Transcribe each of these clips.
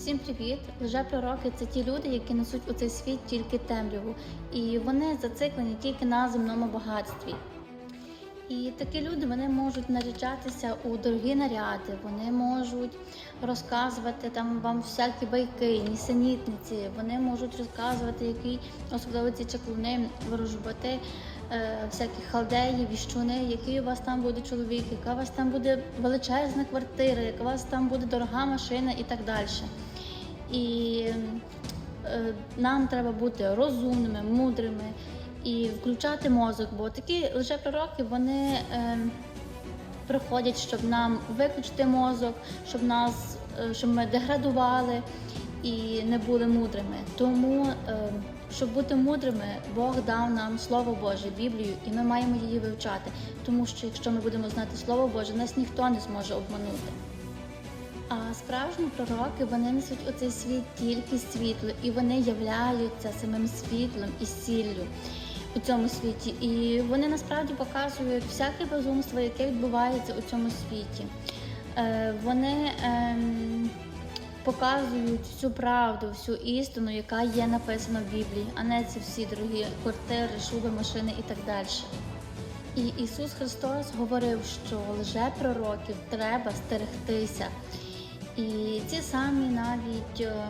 Всім привіт! Лжепророки це ті люди, які несуть у цей світ тільки темряву, і вони зациклені тільки на земному багатстві. І такі люди вони можуть наряджатися у дорогі наряди, вони можуть розказувати там вам всякі байки, нісенітниці, вони можуть розказувати, які особливо ці чаклуни, ворожбати, е, всякі халдеї, віщуни, який у вас там буде чоловік, яка у вас там буде величезна квартира, яка у вас там буде дорога машина і так далі. І е, нам треба бути розумними, мудрими і включати мозок, бо такі лжепророки вони е, приходять, щоб нам виключити мозок, щоб нас, е, щоб ми деградували і не були мудрими. Тому, щоб бути мудрими, Бог дав нам Слово Боже, Біблію, і ми маємо її вивчати. Тому що якщо ми будемо знати Слово Боже, нас ніхто не зможе обманути. А справжні пророки вони несуть у цей світ тільки світло, і вони являються самим світлом і сіллю у цьому світі. І вони насправді показують всяке безумство, яке відбувається у цьому світі. Е, вони ем, показують всю правду, всю істину, яка є написана в Біблії, а не ці всі дорогі квартири, шуби, машини і так далі. І Ісус Христос говорив, що лжепророків треба стерегтися. І ці самі навіть е,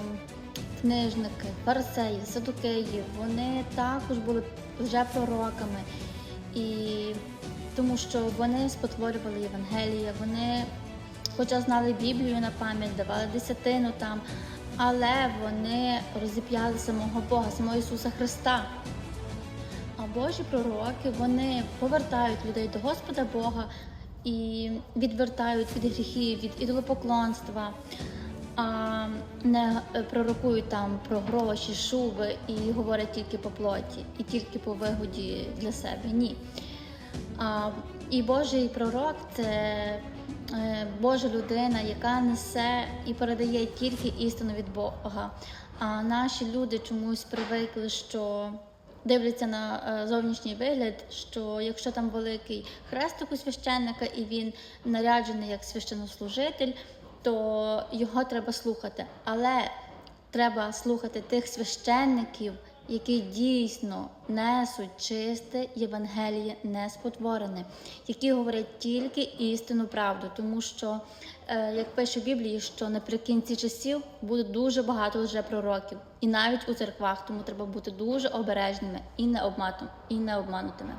книжники, фарисеї, садукеї, вони також були лжепророками. І тому що вони спотворювали Євангелія, вони, хоча знали Біблію на пам'ять, давали десятину там, але вони розіп'яли самого Бога, самого Ісуса Христа. А Божі пророки вони повертають людей до Господа Бога і відвертають від гріхів, від ідолопоклонства, а не пророкують там про гроші, шуби і говорять тільки по плоті, і тільки по вигоді для себе. Ні. А, І Божий пророк це е, Божа людина, яка несе і передає тільки істину від Бога. А наші люди чомусь привикли, що дивляться на е, зовнішній вигляд, що якщо там великий хрестик у священника і він наряджений як священнослужитель, то його треба слухати. Але треба слухати тих священників, які дійсно несуть чисте Євангеліє не спотворене, які говорять тільки істину правду, тому що, е, як пише в Біблії, що наприкінці часів буде дуже багато вже пророків, і навіть у церквах, тому треба бути дуже обережними і не обматом, і не обманутими.